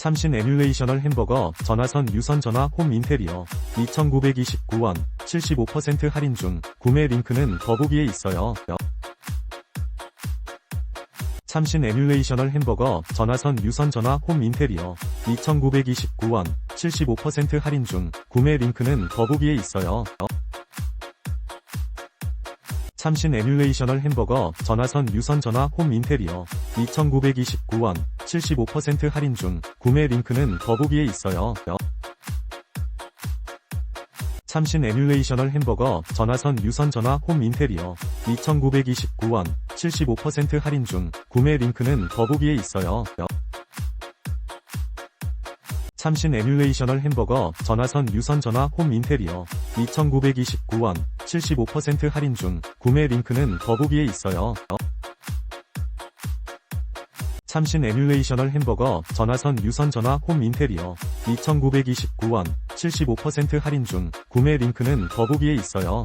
참신 에뮬레이셔널 햄버거 전화선 유선 전화 홈 인테리어 2,929원 75% 할인 중 구매 링크는 더보기에 있어요. 참신 에뮬레이셔널 햄버거 전화선 유선 전화 홈 인테리어 2,929원 75% 할인 중 구매 링크는 더보기에 있어요. 참신 에뮬레이셔널 햄버거 전화선 유선 전화 홈 인테리어 2,929원 75% 할인 중 구매 링크는 더보기에 있어요. 참신 에뮬레이셔널 햄버거 전화선 유선 전화 홈 인테리어 2,929원 75% 할인 중 구매 링크는 더보기에 있어요. 참신 에뮬레이셔널 햄버거 전화선 유선 전화 홈 인테리어 2,929원 75% 할인 중 구매 링크는 더보기에 있어요. 참신 에뮬레이셔널 햄버거 전화선 유선 전화 홈 인테리어 2,929원 75% 할인 중 구매 링크는 더보기에 있어요.